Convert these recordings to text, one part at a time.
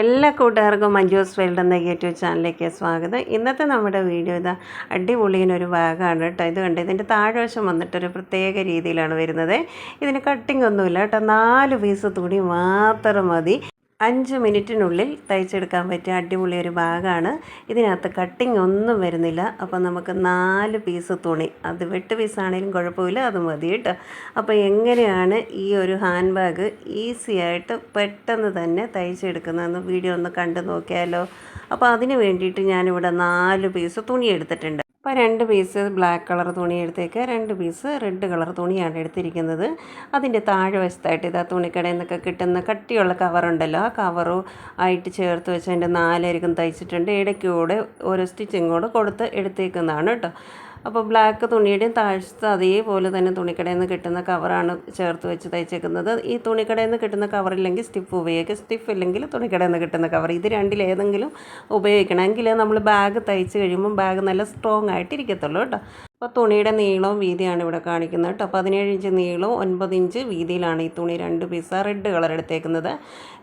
എല്ലാ കൂട്ടുകാർക്കും മഞ്ജൂസ് വേൾഡ് എന്ന യൂട്യൂബ് ചാനലിലേക്ക് സ്വാഗതം. ഇന്നത്തെ നമ്മുടെ വീഡിയോ ഇതാ അടിപൊളിയിനൊരു ഭാഗമാണ് കേട്ടോ. ഇത് കണ്ട് ഇതിന്റെ താഴ്വശം വന്നിട്ടൊരു പ്രത്യേക രീതിയിലാണ് വരുന്നത്. ഇതിന് കട്ടിംഗ് ഒന്നുമില്ല കേട്ടോ. നാല് പീസ് തുണി മാത്രം മതി. അഞ്ച് മിനിറ്റിനുള്ളിൽ തയ്ച്ചെടുക്കാൻ പറ്റിയ അടിപൊളി ഒരു ബാഗാണ്. ഇതിനകത്ത് കട്ടിങ് ഒന്നും വരുന്നില്ല. അപ്പോൾ നമുക്ക് നാല് പീസ് തുണി. അത് വെട്ട് പീസാണെങ്കിലും കുഴപ്പമില്ല അത് മതി കേട്ടോ. അപ്പോൾ എങ്ങനെയാണ് ഈ ഒരു ഹാൻഡ് ബാഗ് ഈസി ആയിട്ട് പെട്ടെന്ന് തന്നെ തയ്ച്ചെടുക്കുന്നതെന്ന് വീഡിയോ ഒന്ന് കണ്ടു നോക്കിയാലോ. അപ്പോൾ അതിന് വേണ്ടിയിട്ട് ഞാനിവിടെ നാല് പീസ് തുണി എടുത്തിട്ടുണ്ട്. അപ്പോൾ രണ്ട് പീസ് ബ്ലാക്ക് കളർ തുണി എടുത്തേക്ക് രണ്ട് പീസ് റെഡ് കളർ തുണിയാണ് എടുത്തിരിക്കുന്നത്. അതിന്റെ താഴെ വശത്തായിട്ട് ഇതാ തുണിക്കടയിൽ നിന്നൊക്കെ കിട്ടുന്ന കട്ടിയുള്ള കവറുണ്ടല്ലോ ആ കവറും ആയിട്ട് ചേർത്ത് വെച്ച് അതിന്റെ നാലരിക്കും തയ്ച്ചിട്ടുണ്ട്. ഇടയ്ക്കൂടെ ഓരോ സ്റ്റിച്ചിങ് കൂടെ കൊടുത്ത് എടുത്തേക്കുന്നതാണ് കേട്ടോ. അപ്പോൾ ബ്ലാക്ക് തുണിയുടെയും താഴ്ചത്ത് അതേപോലെ തന്നെ തുണിക്കടയിൽ നിന്ന് കിട്ടുന്ന കവറാണ് ചേർത്ത് വെച്ച് തയ്ച്ചേക്കുന്നത്. ഈ തുണിക്കടയിൽ നിന്ന് കിട്ടുന്ന കവറില്ലെങ്കിൽ സ്റ്റിഫ് ഉപയോഗിക്കുക സ്റ്റിഫ് ഇല്ലെങ്കിൽ തുണിക്കടയിൽ നിന്ന് കിട്ടുന്ന കവർ ഇത് രണ്ടിലേതെങ്കിലും ഉപയോഗിക്കണം. എങ്കിൽ നമ്മൾ ബാഗ് തയ്ച്ച് കഴിയുമ്പോൾ ബാഗ് നല്ല സ്ട്രോങ് ആയിട്ടിരിക്കത്തുള്ളൂ കേട്ടോ. അപ്പോൾ തുണിയുടെ നീളവും വീതിയാണ് ഇവിടെ കാണിക്കുന്നത് കേട്ടോ. പതിനേഴ് ഇഞ്ച് നീളവും ഒൻപത് ഇഞ്ച് വീതിയിലാണ് ഈ തുണി രണ്ട് പീസ് റെഡ് കളർ എടുത്തേക്കുന്നത്.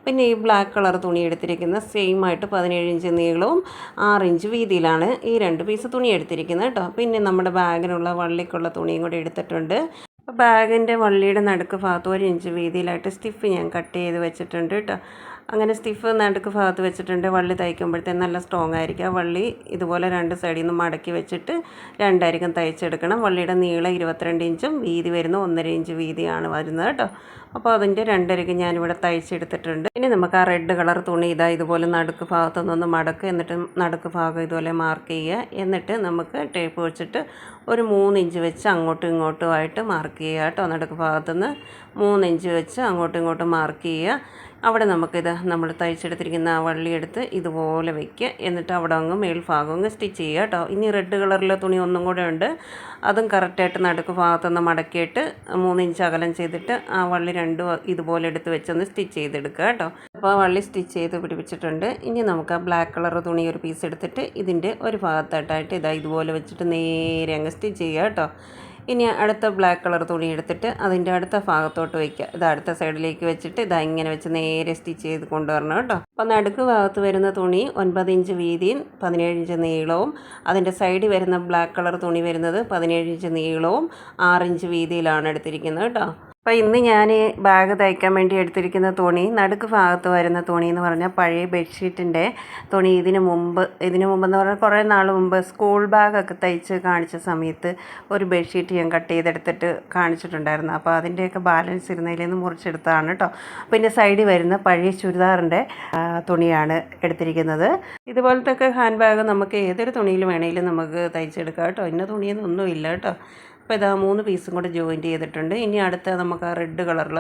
പിന്നെ ഈ ബ്ലാക്ക് കളർ തുണി എടുത്തിരിക്കുന്ന സെയിം ആയിട്ട് പതിനേഴ് ഇഞ്ച് നീളവും ആറ് ഇഞ്ച് വീതിയിലാണ് ഈ രണ്ട് പീസ് തുണി എടുത്തിരിക്കുന്നത് കേട്ടോ. പിന്നെ നമ്മുടെ ബാഗിനുള്ള വള്ളിക്കുള്ള തുണിയും കൂടി എടുത്തിട്ടുണ്ട്. അപ്പോൾ ബാഗിന്റെ വള്ളിയുടെ നടുക്ക് ഭാഗത്ത് ഒരു ഇഞ്ച് വീതിയിലായിട്ട് സ്റ്റിഫ് ഞാൻ കട്ട് ചെയ്ത് വെച്ചിട്ടുണ്ട് കേട്ടോ. അങ്ങനെ സ്റ്റിഫ് നടുക്ക് ഭാഗത്ത് വെച്ചിട്ടുണ്ട്. വള്ളി തയ്ക്കുമ്പോഴത്തേന് നല്ല സ്ട്രോങ് ആയിരിക്കും. വള്ളി ഇതുപോലെ രണ്ട് സൈഡിൽ നിന്ന് മടക്കി വെച്ചിട്ട് രണ്ടായിരിക്കും തയ്ച്ചെടുക്കണം. വള്ളിയുടെ നീളം ഇരുപത്തിരണ്ട് ഇഞ്ചും വീതി വരുന്ന ഒന്നര ഇഞ്ച് വീതിയാണ് വരുന്നത് കേട്ടോ. അപ്പോൾ അതിന്റെ രണ്ടരയ്ക്ക് ഞാനിവിടെ തയ്ച്ചെടുത്തിട്ടുണ്ട്. ഇനി നമുക്ക് ആ റെഡ് കളർ തുണി ഇതാ ഇതുപോലെ നടുക്ക് ഭാഗത്തുനിന്നൊന്ന് മടക്ക് എന്നിട്ട് നടുക്ക് ഭാഗം ഇതുപോലെ മാർക്ക് ചെയ്യുക. എന്നിട്ട് നമുക്ക് ടേപ്പ് വെച്ചിട്ട് ഒരു മൂന്ന് ഇഞ്ച് വെച്ച് അങ്ങോട്ടും ഇങ്ങോട്ടും ആയിട്ട് മാർക്ക് ചെയ്യുക കേട്ടോ. നടുക്ക് ഭാഗത്തുനിന്ന് മൂന്ന് ഇഞ്ച് വെച്ച് അങ്ങോട്ടും ഇങ്ങോട്ടും മാർക്ക് ചെയ്യുക. അവിടെ നമുക്കിത് നമ്മൾ തയ്ച്ചെടുത്തിരിക്കുന്ന ആ വള്ളി എടുത്ത് ഇതുപോലെ വയ്ക്കുക. എന്നിട്ട് അവിടെ അങ്ങ് മേൽഭാഗം അങ്ങ് സ്റ്റിച്ച് ചെയ്യുക കേട്ടോ. ഇനി റെഡ് കളറിലെ തുണി ഒന്നും കൂടെ ഉണ്ട്. അതും കറക്റ്റായിട്ട് നടുക്ക് ഭാഗത്തുനിന്ന് മടക്കിയിട്ട് മൂന്ന് ഇഞ്ച് അകലം ചെയ്തിട്ട് ആ വള്ളി രണ്ടും ഇതുപോലെ എടുത്ത് വെച്ചൊന്ന് സ്റ്റിച്ച് ചെയ്തെടുക്കുക കേട്ടോ. അപ്പോൾ വള്ളി സ്റ്റിച്ച് ചെയ്ത് പിടിപ്പിച്ചിട്ടുണ്ട്. ഇനി നമുക്ക് ആ ബ്ലാക്ക് കളർ തുണി ഒരു പീസ് എടുത്തിട്ട് ഇതിന്റെ ഒരു ഭാഗത്തായിട്ടായിട്ട് ഇതാ ഇതുപോലെ വെച്ചിട്ട് നേരെ അങ്ങ് സ്റ്റിച്ച് ചെയ്യുക കേട്ടോ. ഇനി അടുത്ത ബ്ലാക്ക് കളർ തുണി എടുത്തിട്ട് അതിന്റെ അടുത്ത ഭാഗത്തോട്ട് വയ്ക്കുക ഇത് അടുത്ത സൈഡിലേക്ക് വെച്ചിട്ട് ഇതാ ഇങ്ങനെ വെച്ച് നേരെ സ്റ്റിച്ച് ചെയ്ത് കൊണ്ടുവരണം കേട്ടോ. അപ്പോൾ നടുക്ക് ഭാഗത്ത് വരുന്ന തുണി ഒൻപത് ഇഞ്ച് വീതിയും പതിനേഴ് ഇഞ്ച് നീളവും അതിന്റെ സൈഡിൽ വരുന്ന ബ്ലാക്ക് കളർ തുണി വരുന്നത് പതിനേഴ് ഇഞ്ച് നീളവും ആറ് ഇഞ്ച് വീതിയിലാണ് എടുത്തിരിക്കുന്നത് കേട്ടോ. അപ്പോൾ ഇന്ന് ഞാൻ ബാഗ് തയ്ക്കാൻ വേണ്ടി എടുത്തിരിക്കുന്ന തുണി നടുക്ക് ഭാഗത്ത് വരുന്ന തുണി എന്ന് പറഞ്ഞാൽ പഴയ ബെഡ്ഷീറ്റിന്റെ തുണി. ഇതിന് മുമ്പ് ഇതിന് മുമ്പെന്ന് പറഞ്ഞാൽ കുറേ നാൾ മുമ്പ് സ്കൂൾ ബാഗൊക്കെ തയ്ച്ച് കാണിച്ച സമയത്ത് ഒരു ബെഡ്ഷീറ്റ് ഞാൻ കട്ട് ചെയ്തെടുത്തിട്ട് കാണിച്ചിട്ടുണ്ടായിരുന്നു. അപ്പോൾ അതിന്റെയൊക്കെ ബാലൻസ് ഇരുന്നതിൽ നിന്ന് മുറിച്ചെടുത്തതാണ് കേട്ടോ. പിന്നെ സൈഡിൽ വരുന്ന പഴയ ചുരിദാറിന്റെ തുണിയാണ് എടുത്തിരിക്കുന്നത്. ഇതുപോലത്തെ ഹാൻഡ് ബാഗ് നമുക്ക് ഏതൊരു തുണിയിൽ വേണമെങ്കിലും നമുക്ക് തയ്ച്ചെടുക്കാം കേട്ടോ. ഇന്ന തുണിയൊന്നും ഇല്ല കേട്ടോ. അപ്പോൾ ഇതാ മൂന്ന് പീസും കൂടെ ജോയിന്റ് ചെയ്തിട്ടുണ്ട്. ഇനി അടുത്ത നമുക്ക് ആ റെഡ് കളറിൽ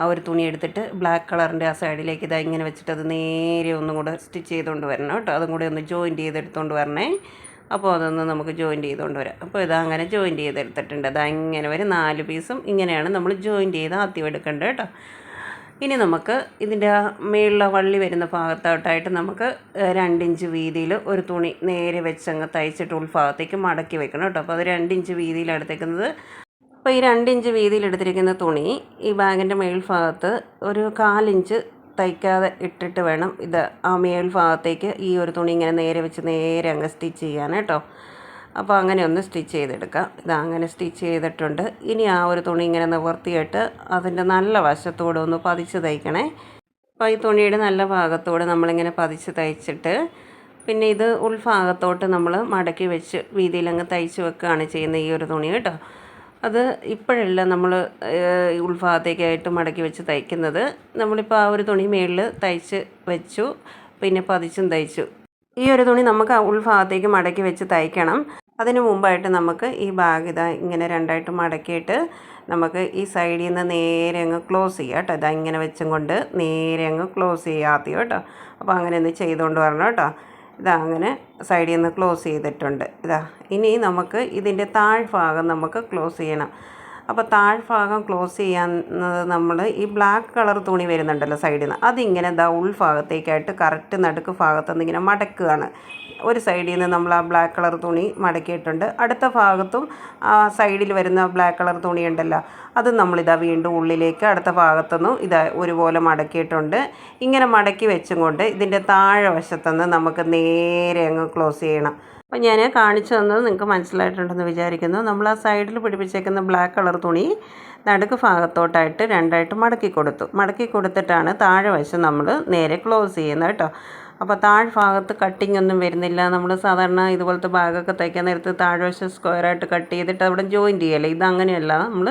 ആ ഒരു തുണി എടുത്തിട്ട് ബ്ലാക്ക് കളറിന്റെ ആ സൈഡിലേക്ക് ഇതാ ഇങ്ങനെ വെച്ചിട്ട് അത് നേരെ ഒന്നും കൂടെ സ്റ്റിച്ച് ചെയ്തുകൊണ്ട് വരണം കേട്ടോ. അതും കൂടെ ഒന്ന് ജോയിന്റ് ചെയ്തെടുത്തുകൊണ്ട് വരണേ. അപ്പോൾ അതൊന്ന് നമുക്ക് ജോയിന്റ് ചെയ്തുകൊണ്ട് വരാം. അപ്പോൾ ഇതാ അങ്ങനെ ജോയിന്റ് ചെയ്തെടുത്തിട്ടുണ്ട്. അതാ ഇങ്ങനെ വരെ. നാല് പീസും ഇങ്ങനെയാണ് നമ്മൾ ജോയിന്റ് ചെയ്ത് ആദ്യം എടുക്കേണ്ടത് കേട്ടോ. ഇനി നമുക്ക് ഇതിന്റെ മേളിലെ വള്ളി വരുന്ന ഭാഗത്തോട്ടായിട്ട് നമുക്ക് രണ്ടിഞ്ച് വീതിയിൽ ഒരു തുണി നേരെ വെച്ചങ്ങ് തയ്ച്ചിട്ട് ഉൾഭാഗത്തേക്ക് മടക്കി വെക്കണം കേട്ടോ. അപ്പോൾ അത് രണ്ടിഞ്ച് വീതിയിൽ എടുത്തേക്കുന്നത് അപ്പോൾ ഈ രണ്ടിഞ്ച് വീതിയിൽ എടുത്തിരിക്കുന്ന തുണി ഈ ബാഗിന്റെ മേൽഭാഗത്ത് ഒരു കാലിഞ്ച് തയ്ക്കാതെ ഇട്ടിട്ട് വേണം ഇത് ആ മേൽഭാഗത്തേക്ക് ഈ ഒരു തുണി ഇങ്ങനെ നേരെ വെച്ച് നേരെ അങ്ങ് സ്റ്റിച്ച് ചെയ്യാൻ കേട്ടോ. അപ്പോൾ അങ്ങനെ ഒന്ന് സ്റ്റിച്ച് ചെയ്തെടുക്കാം. ഇത് അങ്ങനെ സ്റ്റിച്ച് ചെയ്തിട്ടുണ്ട്. ഇനി ആ ഒരു തുണി ഇങ്ങനെ നിവർത്തിയിട്ട് അതിന്റെ നല്ല വശത്തോടെ ഒന്ന് പതിച്ച് തയ്ക്കണേ. അപ്പോൾ ഈ തുണിയുടെ നല്ല ഭാഗത്തോടെ നമ്മളിങ്ങനെ പതിച്ച് തയ്ച്ചിട്ട് പിന്നെ ഇത് ഉൾഭാഗത്തോട്ട് നമ്മൾ മടക്കി വെച്ച് വീതിയിലങ്ങ് തയ്ച്ച് വെക്കുകയാണ് ചെയ്യുന്നത് ഈ ഒരു തുണി കേട്ടോ. അത് ഇപ്പോഴല്ല നമ്മൾ ഉൾഭാഗത്തേക്കായിട്ട് മടക്കി വെച്ച് തയ്ക്കുന്നത്. നമ്മളിപ്പോൾ ആ ഒരു തുണി മേളിൽ തയ്ച്ച് വെച്ചു പിന്നെ പതിച്ചും തയ്ച്ചു. ഈ ഒരു തുണി നമുക്ക് ഉൾഭാഗത്തേക്ക് മടക്കി വെച്ച് തയ്ക്കണം. അതിന് മുമ്പായിട്ട് നമുക്ക് ഈ ബാഗ് ഇതാ ഇങ്ങനെ രണ്ടായിട്ട് മടക്കിയിട്ട് നമുക്ക് ഈ സൈഡിൽ നിന്ന് നേരെ അങ്ങ് ക്ലോസ് ചെയ്യാം കേട്ടോ. ഇതാ ഇങ്ങനെ വെച്ചും കൊണ്ട് നേരെ അങ്ങ് ക്ലോസ് ചെയ്യാത്ത കേട്ടോ. അപ്പോൾ അങ്ങനെ ഒന്ന് ചെയ്തുകൊണ്ട് വരണം കേട്ടോ. ഇതാ അങ്ങനെ സൈഡിൽ നിന്ന് ക്ലോസ് ചെയ്തിട്ടുണ്ട്. ഇതാ ഇനി നമുക്ക് ഇതിന്റെ താഴ്ഭാഗം നമുക്ക് ക്ലോസ് ചെയ്യണം. അപ്പോൾ താഴ്ഭാഗം ക്ലോസ് ചെയ്യുന്നത് നമ്മൾ ഈ ബ്ലാക്ക് കളർ തുണി വരുന്നുണ്ടല്ലോ സൈഡിൽ നിന്ന് അതിങ്ങനെ ദാ ഉൾഭാഗത്തേക്കായിട്ട് കറക്റ്റ് നടുക്ക് ഭാഗത്തുനിന്ന് ഇങ്ങനെ മടക്കുകയാണ്. ഒരു സൈഡിൽ നിന്ന് നമ്മൾ ആ ബ്ലാക്ക് കളർ തുണി മടക്കിയിട്ടുണ്ട്. അടുത്ത ഭാഗത്തും ആ സൈഡിൽ വരുന്ന ബ്ലാക്ക് കളർ തുണി ഉണ്ടല്ലോ അത് നമ്മളിതാ വീണ്ടും ഉള്ളിലേക്ക് അടുത്ത ഭാഗത്തുനിന്നും ഇതാ ഒരുപോലെ മടക്കിയിട്ടുണ്ട്. ഇങ്ങനെ മടക്കി വെച്ചും കൊണ്ട് ഇതിന്റെ താഴെ വശത്തുനിന്ന് നമുക്ക് നേരെ അങ്ങ് ക്ലോസ് ചെയ്യണം. അപ്പോൾ ഞാൻ കാണിച്ചു തന്നത് നിങ്ങൾക്ക് മനസ്സിലായിട്ടുണ്ടെന്ന് വിചാരിക്കുന്നു. നമ്മൾ ആ സൈഡിൽ പിടിപ്പിച്ചേക്കുന്ന ബ്ലാക്ക് കളർ തുണി നടുക്ക് ഭാഗത്തോട്ടായിട്ട് രണ്ടായിട്ട് മടക്കി കൊടുത്തു. മടക്കി കൊടുത്തിട്ടാണ് താഴെ വശം നമ്മൾ നേരെ ക്ലോസ് ചെയ്യുന്നത് കേട്ടോ. അപ്പോൾ താഴ്ഭാഗത്ത് കട്ടിങ് ഒന്നും വരുന്നില്ല. നമ്മൾ സാധാരണ ഇതുപോലത്തെ ബാഗൊക്കെ തയ്ക്കാൻ നേരത്ത് താഴ്വശം സ്ക്വയറായിട്ട് കട്ട് ചെയ്തിട്ട് അവിടെ ജോയിന്റ് ചെയ്യല്ലേ? ഇത് അങ്ങനെയല്ല. നമ്മൾ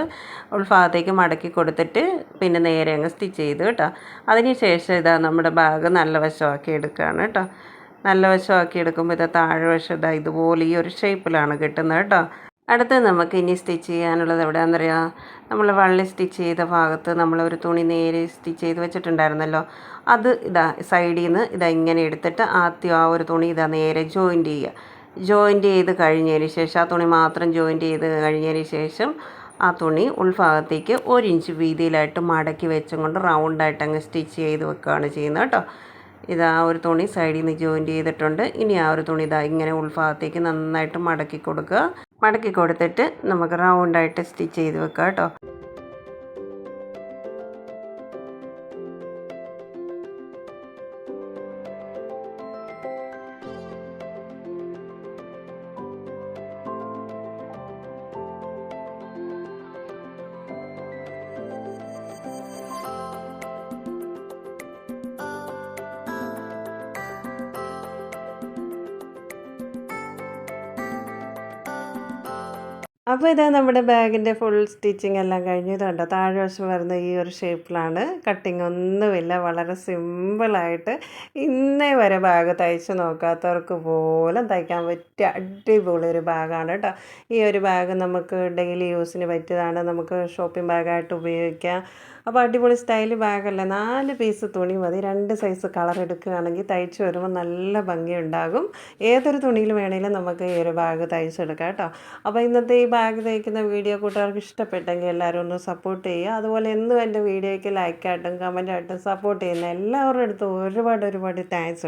ഉൾഭാഗത്തേക്ക് മടക്കി കൊടുത്തിട്ട് പിന്നെ നേരെ അങ്ങ് സ്റ്റിച്ച് ചെയ്ത് കേട്ടോ. അതിന് ശേഷം ഇതാ നമ്മുടെ ഭാഗം നല്ല വശമാക്കി എടുക്കുകയാണ് കേട്ടോ. നല്ല വശമാക്കി എടുക്കുമ്പോൾ ഇത് താഴെ വശം ഇതാ ഇതുപോലെ ഈ ഒരു ഷേപ്പിലാണ് കിട്ടുന്നത് കേട്ടോ. അടുത്ത് നമുക്ക് ഇനി സ്റ്റിച്ച് ചെയ്യാനുള്ളത് എവിടെയാണെന്ന് അറിയാം? നമ്മൾ വള്ളി സ്റ്റിച്ച് ചെയ്ത ഭാഗത്ത് നമ്മൾ ഒരു തുണി നേരെ സ്റ്റിച്ച് ചെയ്ത് വെച്ചിട്ടുണ്ടായിരുന്നല്ലോ. അത് ഇതാ സൈഡിൽ നിന്ന് ഇതാ ഇങ്ങനെ എടുത്തിട്ട് ആദ്യം ആ ഒരു തുണി ഇതാ നേരെ ജോയിന്റ് ചെയ്യുക. ജോയിന്റ് ചെയ്ത് കഴിഞ്ഞതിന് ശേഷം ആ തുണി മാത്രം ജോയിന്റ് ചെയ്ത് കഴിഞ്ഞതിന് ശേഷം ആ തുണി ഉൾഭാഗത്തേക്ക് ഒരു ഇഞ്ച് വീതിയിലായിട്ട് മടക്കി വെച്ചും കൊണ്ട് റൗണ്ടായിട്ട് അങ്ങ് സ്റ്റിച്ച് ചെയ്ത് വെക്കുകയാണ് ചെയ്യുന്നത് കേട്ടോ. ഇതാ ഒരു തുണി സൈഡിൽ നിന്ന് ജോയിന്റ് ചെയ്തിട്ടുണ്ട്. ഇനി ആ ഒരു തുണി ഇതാ ഇങ്ങനെ ഉൾഭാഗത്തേക്ക് നന്നായിട്ട് മടക്കി കൊടുക്കുക. മടക്കി കൊടുത്തിട്ട് നമുക്ക് റൗണ്ടായിട്ട് സ്റ്റിച്ച് ചെയ്ത് വെക്കാം കേട്ടോ. അപ്പോൾ ഇതാ നമ്മുടെ ബാഗിന്റെ ഫുൾ സ്റ്റിച്ചിങ് എല്ലാം കഴിഞ്ഞതുകൊണ്ട് ഇത് കണ്ടോ താഴെ വശം വരുന്ന ഈ ഒരു ഷേപ്പിലാണ്. കട്ടിങ് ഒന്നുമില്ല വളരെ സിമ്പിളായിട്ട് ഇന്നേ വരെ ബാഗ് തയ്ച്ച് നോക്കാത്തവർക്ക് പോലും തയ്ക്കാൻ പറ്റിയ അടിപൊളി ഒരു ബാഗാണ് കേട്ടോ. ഈ ഒരു ബാഗ് നമുക്ക് ഡെയിലി യൂസിന് പറ്റിയതാണ്. നമുക്ക് ഷോപ്പിംഗ് ബാഗായിട്ട് ഉപയോഗിക്കാം. അപ്പോൾ അടിപൊളി സ്റ്റൈൽ ബാഗല്ല. നാല് പീസ് തുണി മതി. രണ്ട് സൈസ് കളർ എടുക്കുകയാണെങ്കിൽ തയ്ച്ച് വരുമ്പോൾ നല്ല ഭംഗി ഉണ്ടാകും ഏതൊരു തുണിയിൽ വേണമെങ്കിലും നമുക്ക് ഈ ഒരു ബാഗ് തയ്ച്ചെടുക്കാം കേട്ടോ. അപ്പോൾ ഇന്നത്തെ ഈ ബാഗ് തയ്ക്കുന്ന വീഡിയോ കൂട്ടുകാർക്ക് ഇഷ്ടപ്പെട്ടെങ്കിൽ എല്ലാവരും ഒന്ന് സപ്പോർട്ട് ചെയ്യുക. അതുപോലെ എന്നും എന്റെ വീഡിയോയ്ക്ക് ലൈക്കായിട്ടും കമന്റായിട്ടും സപ്പോർട്ട് ചെയ്യുന്ന എല്ലാവരുടെ അടുത്തും ഒരുപാട് ഒരുപാട് താങ്ക്സ്